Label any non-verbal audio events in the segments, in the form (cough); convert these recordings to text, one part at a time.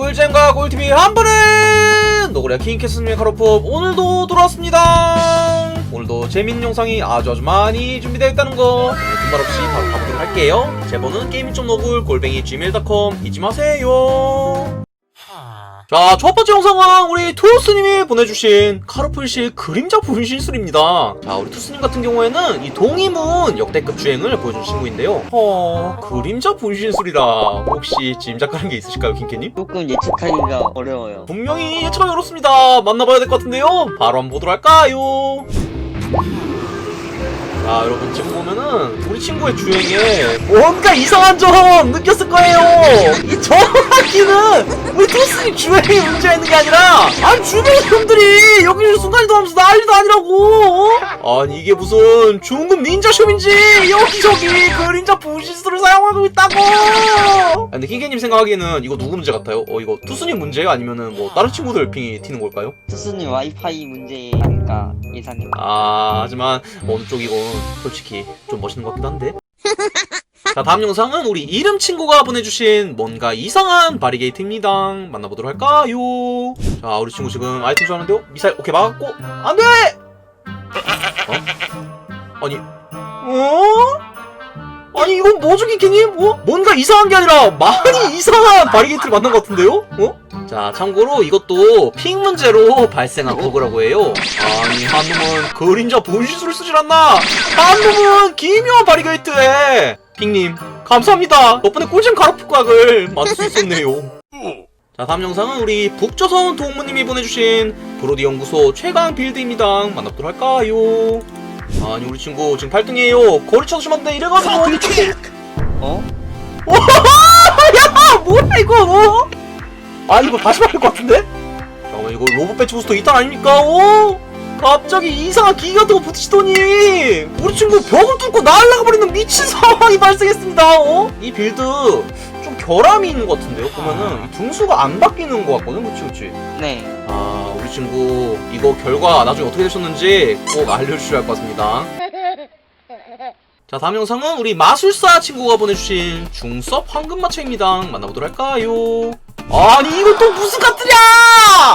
꿀잼과 꿀팁이 한 번에! 노그레 킹캐스님의 카로프 오늘도 돌아왔습니다! 오늘도 재밌는 영상이 아주 아주 많이 준비되어 있다는 거 두말 없이 바로 가보도록 할게요. 제보는 너굴 골뱅이 gmail.com 잊지 마세요 자, 첫 번째 영상은 우리 투스님이 보내주신 카르풀실 그림자 분신술입니다. 자, 우리 투스님 같은 경우에는 이 동이문 역대급 주행을 보여준 친구인데요. 어, 그림자 분신술이라 혹시 짐작가는 게 있으실까요, 킹캐님? 조금 예측하기가 어려워요. 분명히 예측하기 어렵습니다. 만나봐야 될 것 같은데요. 바로 한번 보도록 할까요? 자, 여러분 지금 보면은 우리 친구의 주행에 뭔가 이상한 점 느꼈을 거예요. 이 정확히는 우리 토스님 주행이 문제가 있는 게 아니라 아니 주변 사람들이 여기 순간이동 하면서 난리도 아니라고. 아니 이게 무슨 중급 닌자 쇼인지 여기저기 그림자 부시스를 사용하고 있다고. 아, 근데 킹게님 생각하기에는 이거 누구 문제 같아요? 어 이거 투스님 문제예요? 아니면은 뭐 다른 친구들 핑이 튀는 걸까요? 투수님 와이파이 문제 아닐까 예상해. 아 하지만 어느 쪽이건 솔직히 좀 멋있는 것 같기도 한데 (laughs) 자 다음 영상은 우리 이름 친구가 보내주신 뭔가 이상한 바리게이트입니다 만나보도록 할까요 자 우리 친구 지금 아이템 좋아하는데요 미사일 오케이 막았고 안돼 어? 아니 어? 아니 이건 뭐죠 킹키님? 어? 뭔가 이상한 게 아니라 많이 이상한 바리게이트를 만난 것 같은데요? 어? 자 참고로 이것도 핑 문제로 발생한 버그라고 해요 아니 한 놈은 그림자 분신술을 쓰질 않나 한 놈은 기묘한 바리게이트에 핑님 감사합니다 덕분에 꿀잼 가로프각을 만들 수 있었네요 (laughs) 자 다음 영상은 우리 북조선 동무님이 보내주신 브로디 연구소 최강 빌드입니다 만나보도록 할까요 아니 우리 친구 지금 8등이에요 거리 쳐주시면 이래가지고 어떻게 어? (laughs) 야 뭐야 이거 어? 아 이거 다시 말할 것 같은데? 잠깐만 이거 로봇 배치 부스터 2탄 아닙니까? 어? 갑자기 이상한 기기 같은 거 붙이시더니 우리 친구 벽을 뚫고 날아가 버리는 미친 상황이 발생했습니다 어? 이 빌드 좀 결함이 있는 것 같은데요? 보면은 이 등수가 안 바뀌는 것 같거든 그치 그치? 네. 아 우리 친구 이거 결과 나중에 어떻게 되셨는지 꼭 알려주셔야 할 것 같습니다 자 다음 영상은 우리 마술사 친구가 보내주신 중섭 황금마차입니다 만나보도록 할까요 아니 이거 또 무슨 카트냐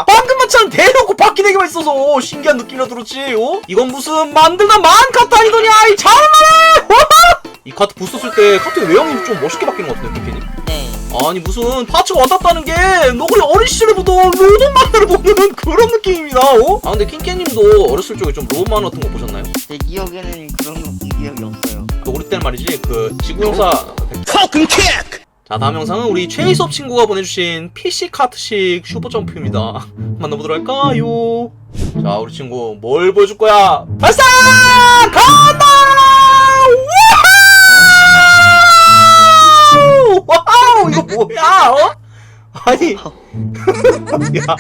황금마차는 대놓고 바퀴 네개만 있어서 신기한 느낌이라 들었지 어? 이건 무슨 만들다 만 카트 아니더냐 이 잘만해 이 카트 부스 쓸 때 카트 외형이 좀 멋있게 바뀌는 것 같은데 킹님 네. 아니 무슨 파츠가 왔다는 게 너구리 어린 시절에부터 로봇 만화를 보는 그런 느낌입니다 어? 아 근데 킹캐님도 어렸을 적에 좀 로봇 만화 같은 거 보셨나요? 제 기억에는 그런 거 기억이 없어요. 너구리 때는 말이지 그 지구용사 자 다음 영상은 우리 최희섭 친구가 보내주신 PC 카트식 슈퍼 점프입니다 (laughs) 만나보도록 할까요? 자 우리 친구 뭘 보여줄 거야? 발사! 간 이거 뭐야? 어? 아니 (laughs) 야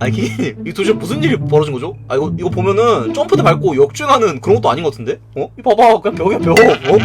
아니 기계님 이거 도대체 무슨 일이 벌어진 거죠? 아 이거 이거 보면은 점프대 밟고 역주행하는 그런 것도 아닌 것 같은데? 어? 이 봐봐 그냥 벽이야 벽 어?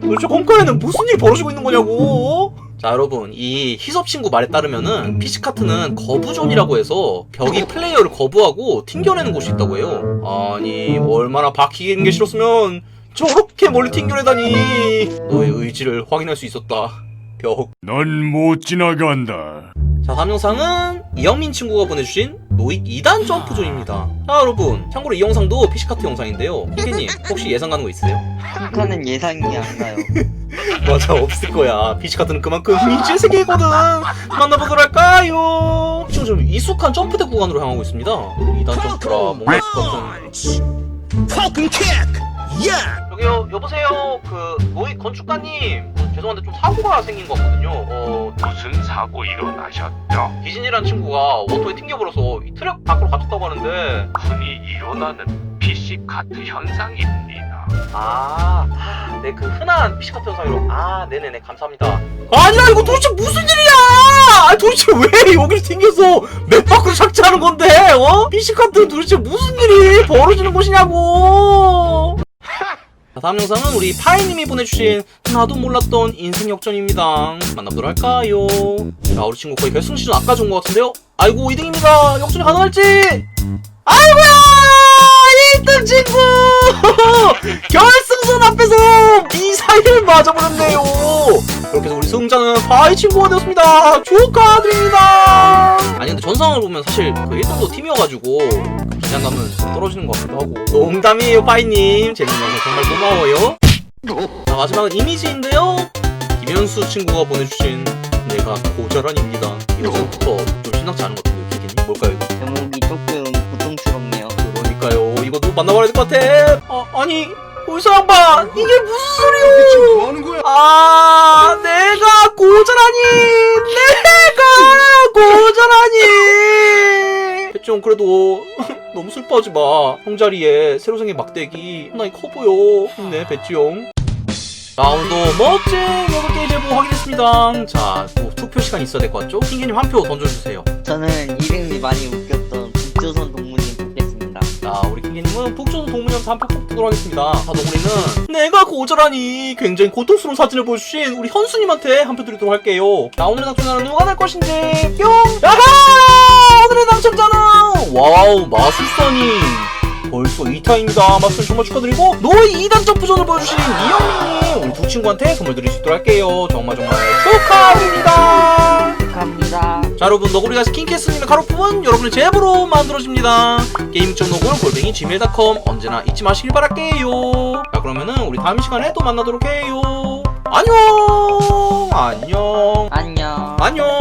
도대체 컴카에는 무슨 일이 벌어지고 있는 거냐고 자 여러분 이 희섭 친구 말에 따르면은 PC카트는 거부존이라고 해서 벽이 플레이어를 거부하고 튕겨내는 곳이 있다고 해요 아니 얼마나 박히는 게 싫었으면 저렇게 멀리 튕겨내다니 너의 의지를 확인할 수 있었다 벽 넌 못 지나간다. 자, 다음 영상은 이영민 친구가 보내주신 노익 2단 점프존입니다. 자, 여러분. 참고로 이 영상도 PC카트 영상인데요. 희계님, 혹시 예상 가는 거 있으세요? 칸카는 예상이 안 가요. (laughs) 맞아, 없을 거야. PC카트는 그만큼 미친 세계거든. 만나보도록 할까요? 지금 좀 익숙한 점프대 구간으로 향하고 있습니다. 2단 점프라 뭔가 익숙한 저기요, 여보세요. 그, 노익 건축가님. 어, 죄송한데 좀 사고가 생긴 것 같거든요. 어, 무슨 사고 일어나셨죠? 디진이라는 친구가 워터에 튕겨버려서 이 트랙 밖으로 갇혔다고 하는데 흔히 일어나는 PC 카트 현상입니다. 아, 네, 그 흔한 피시카트 현상으로. 아, 네네네, 감사합니다. 아니 야, 이거 도대체 무슨 일이야! 아니, 도대체 왜 여기를 튕겨서 맵 밖으로 착지하는 건데, 어? 피시카트 도대체 무슨 일이 벌어지는 곳이냐고! 자, 다음 영상은 우리 파이님이 보내주신 나도 몰랐던 인생 역전입니다. 만나보도록 할까요? 자, 우리 친구 거의 결승 시즌 아까 준것 같은데요? 아이고, 2등입니다. 역전이 가능할지! 아이고야! 1등 친구! (laughs) 결승 풍선 앞에서 미사일을 맞아버렸네요. 그렇게 해서 우리 승자는 바이 친구가 되었습니다. 축하드립니다. 아니 근데 전상을 보면 사실 그 1등도 팀이어가지고 긴장감은 떨어지는 것 같기도 하고. 농담이에요, 파이님. 재밌는 영상 정말 고마워요. 자 마지막은 이미지인데요. 김현수 친구가 보내주신 내가 고자란입니다. 이거부터 좀 심상치 않은 것 같은데요, 기기님? 뭘까요 이거? 제목이 조금 고통스럽네요. 그러니까요. 이것도 만나봐야 될 것 같아. 아, 아니, 양반, 이게 무슨 소리야? 지금 뭐 하는 거야? 아, 내가 고자라니! 내가 고자라니! 배짱, 그래도 (laughs) 너무 슬퍼하지 마. 형자리에 새로 생긴 막대기 하나이 커 보여. 힘내, 배짱. 자, 오늘도 멋진 8개의 제보 확인했습니다. 자, 또 투표 시간 있어야 될 것 같죠? 킹기님 한 표 던져주세요. 저는 이름이 많이 웃겼던 북조선 뽑겠습니다. 자, 우리 킹기님은 북조선 동문형사 한표 뽑도록 하겠습니다. 자, 너구리는 내가 고절하니 굉장히 고통스러운 사진을 보여주신 우리 현수님한테 한 표 드리도록 할게요. 자, 오늘의 당첨자는 누가 될 것인지 뿅! 야하! 오늘의 당첨자는 와우 마술사님. 벌써 2타입니다. 마술 정말 축하드리고 노이 2단 점프전을 보여주신 이영민님 우리 두 친구한테 선물 드릴 수 있도록 할게요. 정말 정말 축하드립니다. 축하합니다. 자 여러분 너구리가 스킨캐스님의 가로품은 여러분의 제보로 만들어집니다. 게임적 너구리 골뱅이 gmail.com 언제나 잊지 마시길 바랄게요. 자 그러면은 우리 다음 시간에 또 만나도록 해요. 안녕. 안녕